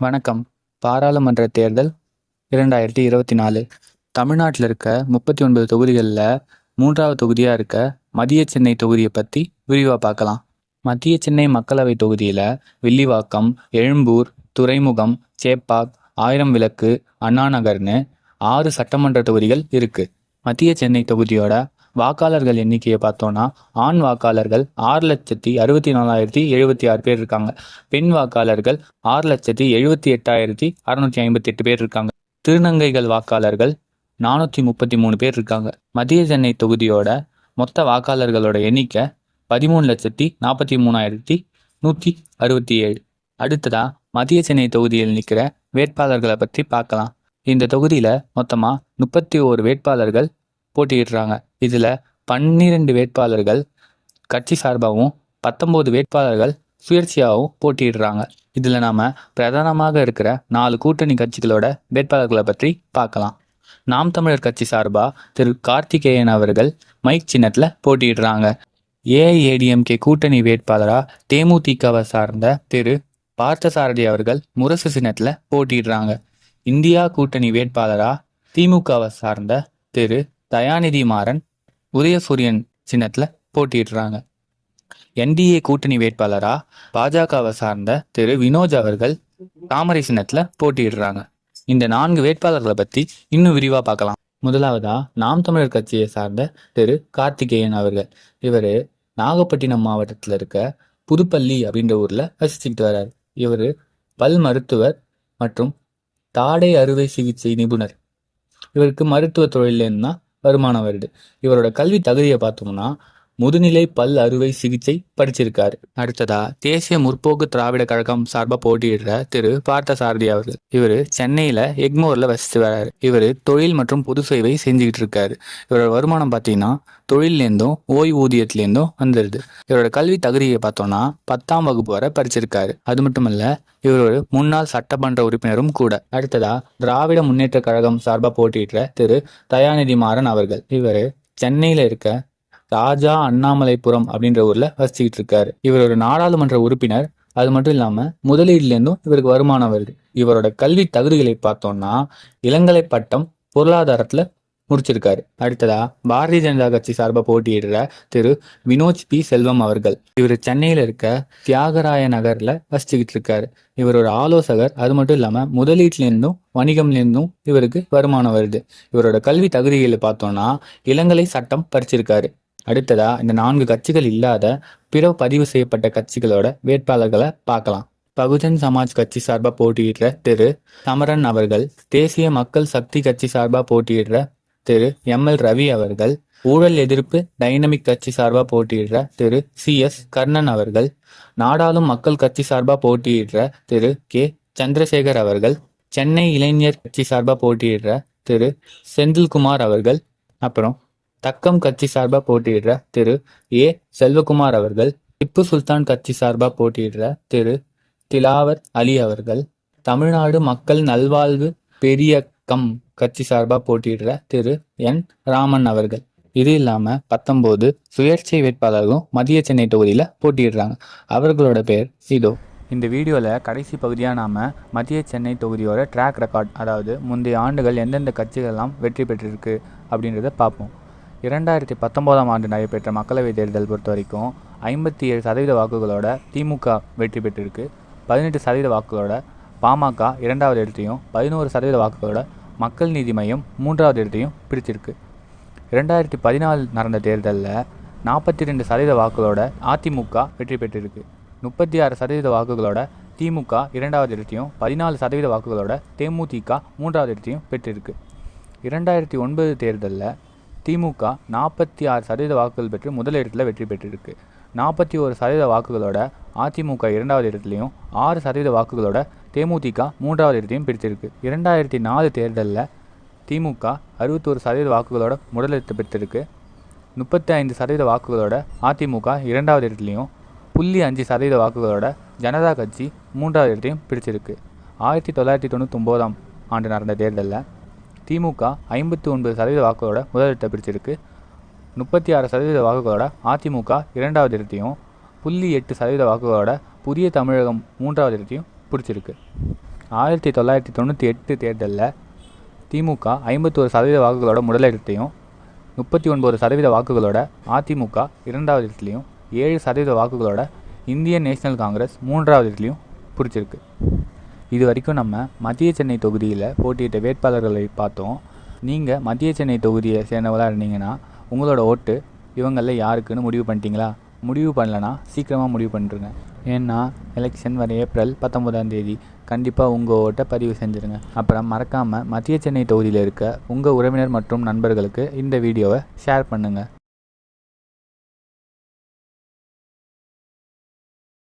வணக்கம். பாராளுமன்ற தேர்தல் இரண்டாயிரத்தி இருபத்தி நாலு. தமிழ்நாட்டில் இருக்க முப்பத்தி ஒன்பது தொகுதிகளில் மூன்றாவது தொகுதியாக இருக்க மத்திய சென்னை தொகுதியை பற்றி விரிவாக பார்க்கலாம். மத்திய சென்னை மக்களவை தொகுதியில் வில்லிவாக்கம் எழும்பூர் துறைமுகம் சேப்பாக் ஆயிரம் விளக்கு அண்ணா நகர்னு ஆறு சட்டமன்ற தொகுதிகள் இருக்குது மத்திய சென்னை தொகுதியோட வாக்காளர்கள் எண்ணிக்கையை பார்த்தோன்னா ஆண் வாக்காளர்கள் ஆறு லட்சத்தி அறுபத்தி நாலாயிரத்தி எழுபத்தி ஆறு பேர் இருக்காங்க. பெண் வாக்காளர்கள் ஆறு லட்சத்தி எழுபத்தி எட்டாயிரத்தி அறுநூற்றி ஐம்பத்தி எட்டு பேர் இருக்காங்க. திருநங்கைகள் வாக்காளர்கள் நானூற்றி முப்பத்தி மூணு பேர் இருக்காங்க. மத்திய சென்னை தொகுதியோட மொத்த வாக்காளர்களோட எண்ணிக்கை பதிமூணு லட்சத்தி நாற்பத்தி மூணாயிரத்தி நூற்றி அறுபத்தி ஏழு. அடுத்ததா மத்திய சென்னை தொகுதியில் நிற்கிற வேட்பாளர்களை பற்றி பார்க்கலாம். இந்த தொகுதியில் மொத்தமாக முப்பத்தி ஓரு வேட்பாளர்கள் போட்டியிடுறாங்க. இதில் பன்னிரெண்டு வேட்பாளர்கள் கட்சி சார்பாகவும் பத்தொம்போது வேட்பாளர்கள் சுயேட்சையாகவும் போட்டியிடுறாங்க. இதில் நாம் பிரதானமாக இருக்கிற நாலு கூட்டணி கட்சிகளோட வேட்பாளர்களை பற்றி பார்க்கலாம். நாம் தமிழர் கட்சி சார்பாக திரு கார்த்திகேயன் அவர்கள் மைக் சின்னத்தில் போட்டியிடுறாங்க. ஏஐஏடிஎம்கே கூட்டணி வேட்பாளராக தேமுதிகவை சார்ந்த திரு பார்த்தசாரதி அவர்கள் முரசு சின்னத்தில் போட்டியிடுறாங்க. இந்தியா கூட்டணி வேட்பாளராக திமுகவை சார்ந்த திரு தயாநிதி மாறன் உதயசூரியன் சின்னத்தில் போட்டியிடுறாங்க. என்டிஏ கூட்டணி வேட்பாளரா பாஜகவை சார்ந்த திரு வினோஜ் அவர்கள் தாமரை சின்னத்தில் போட்டியிடுறாங்க. இந்த நான்கு வேட்பாளர்களை பற்றி இன்னும் விரிவாக பார்க்கலாம். முதலாவதா நாம் தமிழர் கட்சியை சார்ந்த திரு கார்த்திகேயன் அவர்கள். இவர் நாகப்பட்டினம் மாவட்டத்தில் இருக்க புதுப்பள்ளி அப்படின்ற ஊரில் வசிச்சுக்கிட்டு வர்றாரு. இவர் பல் மருத்துவர் மற்றும் தாடை அறுவை சிகிச்சை நிபுணர். இவருக்கு மருத்துவ தொழில் தான் வருமானம் வருது. இவரோட கல்வி தகுதியை பார்த்தோம்னா முதுநிலை பல் அறுவை சிகிச்சை படிச்சிருக்காரு. அடுத்ததா தேசிய முற்போக்கு திராவிட கழகம் சார்பாக போட்டியிடுற திரு பார்த்தசாரதி அவர்கள். இவர் சென்னையில் எக்மோரில் வசித்து வர்றாரு இவர் தொழில் மற்றும் பொது சேவை செஞ்சுக்கிட்டு இருக்காரு. இவரோட வருமானம் பார்த்தீங்கன்னா தொழிலேருந்தும் ஓய்வூதியத்திலேருந்தும் வந்துடுது இவரோட கல்வி தகுதியை பார்த்தோம்னா பத்தாம் வகுப்பு வரை படிச்சிருக்காரு. அது மட்டும் இல்ல இவர் ஒரு முன்னாள் சட்டமன்ற உறுப்பினரும் கூட. அடுத்ததா திராவிட முன்னேற்ற கழகம் சார்பாக போட்டியிடுற திரு தயாநிதி மாறன் அவர்கள். இவர் சென்னையில் இருக்க ராஜா அண்ணாமலைபுரம் அப்படின்ற ஊர்ல வசிச்சுக்கிட்டு இருக்காரு. இவர் ஒரு நாடாளுமன்ற உறுப்பினர். அது மட்டும் இல்லாம முதலீடுலேருந்தும் இவருக்கு வருமானம் வருது. இவரோட கல்வி தகுதிகளை பார்த்தோம்னா இளங்கலை பட்டம் பொருளாதாரத்துல முடிச்சிருக்காரு. அடுத்ததா பாரதிய ஜனதா கட்சி சார்பாக போட்டியிடுற திரு வினோஜ் பி. செல்வம் அவர்கள். இவர் சென்னையில் இருக்க தியாகராய நகர்ல வசிச்சுக்கிட்டு இருக்காரு. இவர் ஒரு ஆலோசகர். அது மட்டும் இல்லாம முதலீட்டிலிருந்தும் வணிகம்லேருந்தும் இவருக்கு வருமானம் வருது. இவரோட கல்வி தகுதிகளை பார்த்தோம்னா இளங்கலை சட்டம் படிச்சிருக்காரு. அடுத்ததா இந்த நான்கு கட்சிகள் இல்லாத பிற பதிவு செய்யப்பட்ட கட்சிகளோட வேட்பாளர்களை பார்க்கலாம். பகுஜன் சமாஜ் கட்சி சார்பாக போட்டியிடுற திரு. சமரன் அவர்கள் தேசிய மக்கள் சக்தி கட்சி சார்பாக போட்டியிடுற திரு. எம். எல். ரவி அவர்கள் ஊழல் எதிர்ப்பு டைனமிக் கட்சி சார்பாக போட்டியிடுற திரு. சி. எஸ். கர்ணன் அவர்கள் நாடாளும் மக்கள் கட்சி சார்பாக போட்டியிடுற திரு. கே. சந்திரசேகர் அவர்கள் சென்னை இளைஞர் கட்சி சார்பாக போட்டியிடுற திரு. செந்தில்குமார் அவர்கள் அப்புறம் தக்கம் கட்சி சார்பாக போட்டியிடுற திரு. ஏ. செல்வகுமார் அவர்கள் திப்பு சுல்தான் கட்சி சார்பாக போட்டியிடுற திரு. திலாவர் அலி அவர்கள் தமிழ்நாடு மக்கள் நல்வாழ்வு பெரியக்கம் கட்சி சார்பாக போட்டியிடுற திரு. என். ராமன் அவர்கள். இது இல்லாமல் பத்தொம்போது சுயேட்சை வேட்பாளர்களும் மதிய சென்னை தொகுதியில் போட்டியிடுறாங்க. அவர்களோட பேர் இதோ. இந்த வீடியோவில் கடைசி பகுதியாக நாம் மத்திய சென்னை தொகுதியோட ட்ராக் ரெக்கார்ட் அதாவது முந்தைய ஆண்டுகள் எந்தெந்த கட்சிகள்லாம் வெற்றி பெற்றிருக்கு அப்படின்றத பார்ப்போம். இரண்டாயிரத்தி பத்தொம்போதாம் ஆண்டு நடைபெற்ற மக்களவைத் தேர்தல் பொறுத்த வரைக்கும் ஐம்பத்தி ஏழு சதவீத வாக்குகளோட திமுக வெற்றி பெற்றிருக்கு. பதினெட்டு சதவீத வாக்குகளோட பாமக இரண்டாவது இடத்தையும் பதினோரு சதவீத வாக்குகளோட மக்கள் நீதி மையம் மூன்றாவது இடத்தையும் பிடிச்சிருக்கு. இரண்டாயிரத்தி பதினாலு நடந்த தேர்தலில் நாற்பத்தி ரெண்டு சதவீத வாக்குகளோட அதிமுக வெற்றி பெற்றிருக்கு. முப்பத்தி ஆறு சதவீத வாக்குகளோட திமுக இரண்டாவது இடத்தையும் பதினாலு சதவீத வாக்குகளோட தேமுதிக மூன்றாவது இடத்தையும் பெற்றிருக்கு. இரண்டாயிரத்தி ஒன்பது தேர்தலில் திமுக நாற்பத்தி ஆறு சதவீத வாக்குகள் பெற்று முதலிடத்தில் வெற்றி பெற்றிருக்கு. நாற்பத்தி ஒரு சதவீத வாக்குகளோட அதிமுக இரண்டாவது இடத்துலையும் ஆறு சதவீத வாக்குகளோட தேமுதிக மூன்றாவது இடத்தையும் பிடித்திருக்கு இரண்டாயிரத்தி நாலு தேர்தலில் திமுக அறுபத்தோரு சதவீத வாக்குகளோட முதலிடத்தை பெற்றிருக்கு முப்பத்தி ஐந்து சதவீத வாக்குகளோட அதிமுக இரண்டாவது இடத்துலையும் புள்ளி அஞ்சு சதவீத வாக்குகளோட ஜனதா கட்சி மூன்றாவது இடத்தையும் பிடிச்சிருக்கு ஆயிரத்தி தொள்ளாயிரத்தி தொண்ணூத்தொம்போதாம் ஆண்டு நடந்த தேர்தலில் திமுக ஐம்பத்தி ஒன்பது சதவீத வாக்குகளோட முதலிடத்தை பிடிச்சிருக்கு முப்பத்தி ஆறு சதவீத வாக்குகளோட அதிமுக இரண்டாவது இடத்தையும் புள்ளி எட்டு சதவீத வாக்குகளோட புதிய தமிழகம் மூன்றாவது இடத்தையும் பிடிச்சிருக்கு ஆயிரத்தி தொள்ளாயிரத்தி தொண்ணூற்றி எட்டு தேர்தலில் திமுக ஐம்பத்தோரு சதவீத வாக்குகளோட முதலிடத்தையும் முப்பத்தி ஒன்பது சதவீத வாக்குகளோட அதிமுக இரண்டாவது இடத்துலையும் ஏழு சதவீத வாக்குகளோட இந்தியன் நேஷனல் காங்கிரஸ் மூன்றாவது இடத்துலையும் பிடிச்சிருக்கு இது வரைக்கும் நம்ம மத்திய சென்னை தொகுதியில் போட்டியிட்ட வேட்பாளர்களை பார்த்தோம். நீங்கள் மத்திய சென்னை தொகுதியை சேர்ந்தவங்களாக இருந்தீங்கன்னா உங்களோட ஓட்டு இவங்களில் யாருக்குன்னு முடிவு பண்ணிட்டீங்களா? முடிவு பண்ணலனா சீக்கிரமாக முடிவு பண்ணிருங்க. ஏன்னா எலெக்ஷன் வர ஏப்ரல் பத்தொம்போதாம் தேதி. கண்டிப்பாக உங்கள் ஓட்டை பதிவு செஞ்சுருங்க. அப்புறம் மறக்காமல் மத்திய சென்னை தொகுதியில் இருக்க உங்கள் உறவினர் மற்றும் நண்பர்களுக்கு இந்த வீடியோவை ஷேர் பண்ணுங்கள்